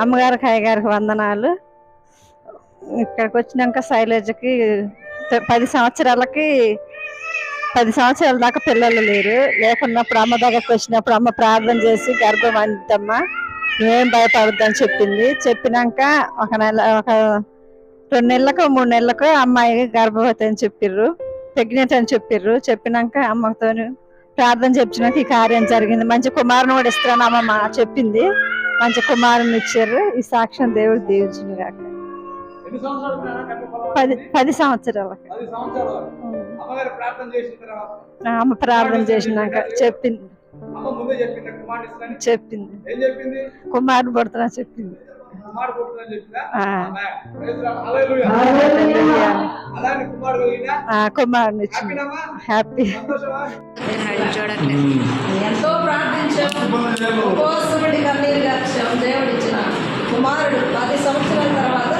అమ్మగారికి అయ్యగారికి వందనాలు. ఇక్కడికి వచ్చినాక శైలజకి పది సంవత్సరాలకి పది సంవత్సరాల దాకా పిల్లలు లేరు. లేకున్నప్పుడు అమ్మ దగ్గరకు వచ్చినప్పుడు అమ్మ ప్రార్థన చేసి గర్భం అంతమ్మా నువ్వేం భయపడద్దని చెప్పింది. చెప్పినాక ఒక నెల ఒక రెండు నెలలకు మూడు నెలలకు అమ్మాయి గర్భవతి అని చెప్పిర్రు. ప్రెగ్నెంట్ అని చెప్పిర్రు. చెప్పినాక అమ్మతో ప్రార్థన చెప్పినాక ఈ కార్యం జరిగింది. మంచి కుమారుని కూడా ఇస్తాను అమ్మ చెప్పింది. మంచి కుమారుని ఇచ్చారు ఈ సాక్ష్యం దేవుడు దీవించింది కాక పది? పది సంవత్సరాలకు. అమ్మగారు ప్రార్థన చేసిన తర్వాత? అమ్మ ప్రార్థన చేసినాక చెప్పింది. అమ్మ ముందే చెప్పింది కుమారుడు ఇస్తానని. చెప్పింది. ఏం చెప్పింది? కుమారుడు పుడుతున్నా చెప్పింది. కుమారుని ఇచ్చింది హ్యాపీ. ఎంతో కోసుకుడి కన్నీరు గారు దేవుడిచ్చిన కుమారుడు పది సంవత్సరాల తర్వాత